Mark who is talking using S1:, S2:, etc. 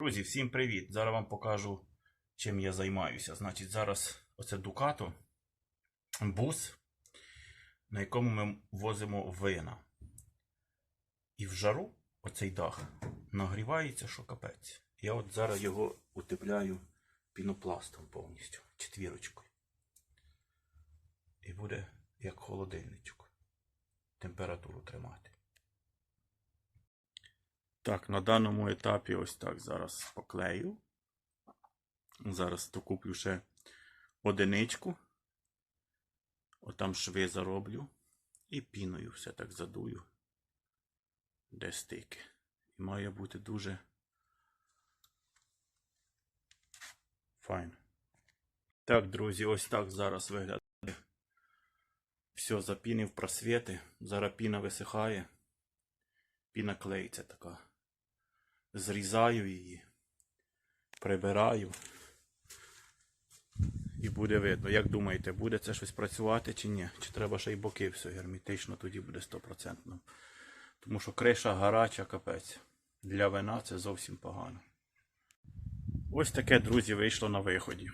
S1: Друзі, всім привіт! Зараз вам покажу, чим я займаюся. Значить, зараз оце Дукато, бус, на якому ми возимо вина. І в жару оцей дах нагрівається, що капець. Я от зараз його утепляю пінопластом повністю, четвірочкою. І буде як холодильничок. Температуру тримати. Так, на даному етапі ось так зараз поклею. Зараз докуплю ще одиничку. Отам шви зароблю. І піною все так задую. Де стики. І має бути дуже файно. Так, друзі, ось так зараз виглядає. Все, запінив просвіти. Зараз піна висихає. Піна клеїться така. Зрізаю її, прибираю. І буде видно. Як думаєте, буде це щось працювати чи ні? Чи треба ще й боки все герметично, тоді буде 100%. Тому що криша гаряча капець. Для вина це зовсім погано. Ось таке, друзі, вийшло на виході.